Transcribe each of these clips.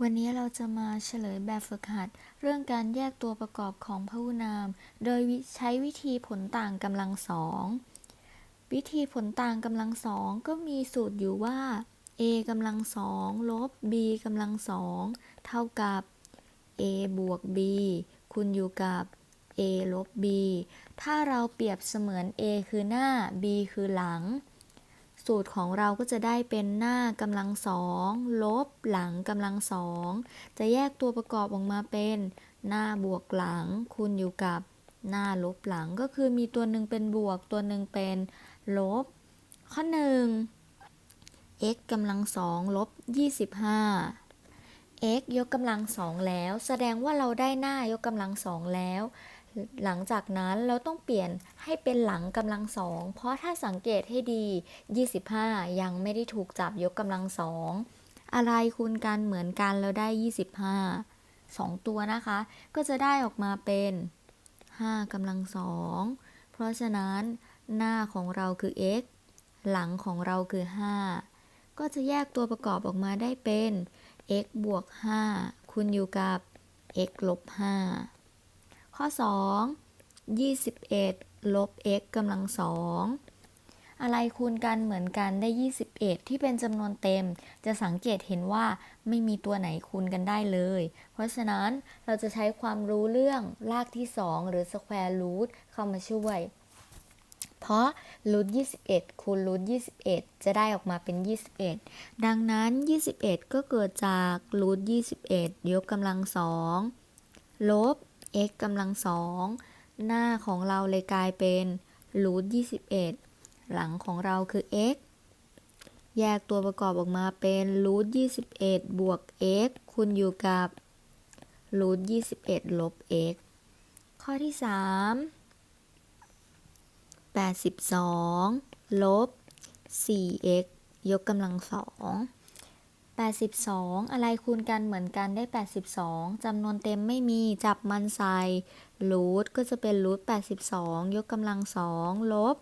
วันนี้เราจะมาเฉลยแบบฝึกหัด เรื่องการแยกตัวประกอบของพหุนาม โดยใช้วิธีผลต่างกำลังสองวิธีผลต่างกำลังสองก็มีสูตรอยู่ว่า a กำลังสองลบ b กำลังสองเท่ากับ a บวก b คูณอยู่กับ a ลบ b ถ้าเราเปรียบเสมือน a คือหน้า b คือหลัง สูตรของเราก็จะได้เป็นหน้ากำลังสองลบหลังกำลังสองจะแยกตัวประกอบออกมาเป็น หน้าบวกหลังคูณอยู่กับหน้าลบหลังก็คือมีตัวหนึ่งเป็นบวก ตัวหนึ่งเป็นลบ ข้อหนึ่ง x กำลังสองลบ 25 x ยกกำลังสองแล้ว แสดงว่าเราได้หน้ายกกำลังสองแล้ว หลังจากนั้นเราต้องเปลี่ยนให้เป็นหลังกำลังสอง เพราะถ้าสังเกตให้ดี 25 ยังไม่ได้ถูกจับยกกำลังสองอะไรคูณกันเหมือนกันเราได้ 25 2 ตัวนะคะ ก็จะได้ออกมาเป็น 5กำลังสองเพราะฉะนั้นหน้าของเราคือ x หลังของเราคือ 5 ก็จะแยกตัวประกอบออกมาได้เป็น x บวก 5คูณอยู่กับ x ลบ 5 ข้อ 2 21ลบ x กำลังสองอะไรคูณกันเหมือนกันได้ 21 ที่เป็นจำนวนเต็ม จะสังเกตเห็นว่าไม่มีตัวไหนคูณกันได้เลย เพราะฉะนั้นเราจะใช้ความรู้เรื่องรากที่ 2 หรือ square root เข้ามาช่วย เพราะรูท21 คูณรูท21 จะได้ออกมาเป็น 21 ดังนั้น 21 ก็เกิดจากรูท21 ยกกำลังสองลบ x กำลังสองหน้าของเราเลยกลายเป็นรูท21หลังของเราคือ x แยกตัวประกอบออกมาเป็นรูท21บวก x คูณอยู่กับรูท21ลบ x ข้อที่3 82ลบ 4x ยกกำลังสอง 82 อะไรคูณกันเหมือนกันได้ 82จำนวนเต็มไม่มีจับมันใส่รูทก็จะเป็นรูท82 ยกกำลังสองลบ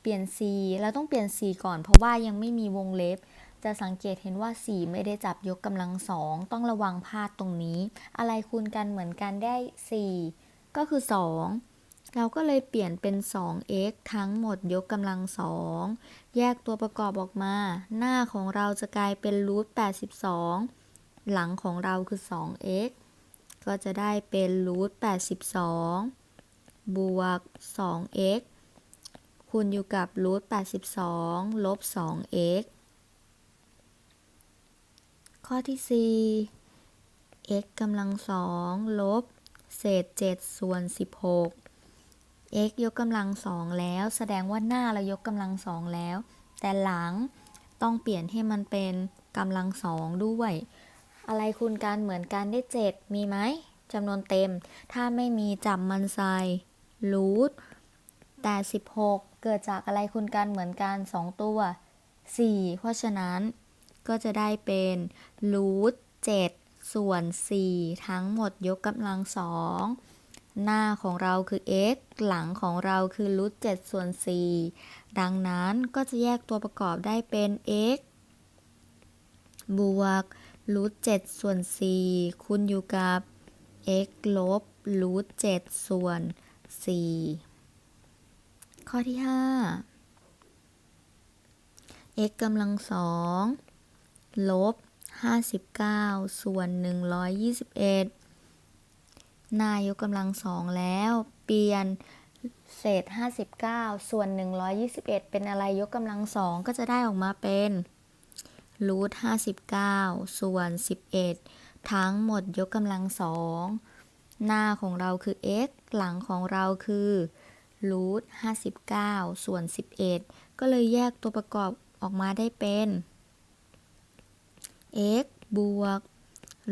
เปลี่ยน4เราต้องเปลี่ยน4ก่อน เพราะว่ายังไม่มีวงเล็บ จะสังเกตเห็นว่า 4 ไม่ได้จับยกกำลังสองต้องระวังพลาดตรงนี้ อะไรคูณกันเหมือนกันได้ 4 ก็คือ 2 เราก็เลยเปลี่ยนเป็น 2x ทั้งหมดยกกำลังสองแยกตัวประกอบออกมา หน้าของเราจะกลายเป็นรูท82 หลังของเราคือ 2x ก็จะได้เป็นรูท82 บวก 2x คูณอยู่กับรูท82 ลบ 2x ข้อที่ 4 x กำลังสองลบ เศษ 7 ส่วน 16 x ยกกำลังสองแล้ว แสดงว่าหน้าเรายกกำลังสองแล้ว แต่หลังต้องเปลี่ยนให้มันเป็นกำลังสองด้วย อะไรคูณกันเหมือนกันได้ 7 มีไหมจำนวนเต็ม ถ้าไม่มีจับมันใส่รูทแต่ 16 เกิดจากอะไรคูณกันเหมือนกัน 2 ตัว 4 เพราะฉะนั้นก็จะได้เป็นรูท7ส่วน 4 ทั้งหมดยกกำลังสอง หน้าของเราคือ x หลังของเราคือรูท7ส่วน 4 ดังนั้นก็จะแยกตัวประกอบได้เป็น x บวกรูท7ส่วน 4 คูณอยู่กับ x ลบรูท7ส่วน 4 ข้อที่ 5 x กำลังสองลบ 59 ส่วน 121 นายกกำลังสองแล้ว เปลี่ยนเศษ 59 ส่วน 121 เป็นอะไรยกกำลังสองก็จะได้ออกมาเป็นรูท59 ส่วน 11 ทั้งหมดยกกำลังสองหน้าของเราคือ x หลังของเราคือรูท59 ส่วน 11 ก็เลยแยกตัวประกอบออกมาได้เป็น x บวก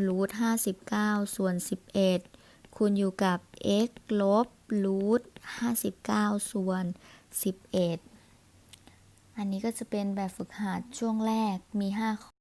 รูท59 ส่วน 11 คูณอยู่กับ x ลบรูท59 ส่วน 11 อันนี้ก็จะเป็นแบบฝึกหัดช่วงแรกมี5ข้อ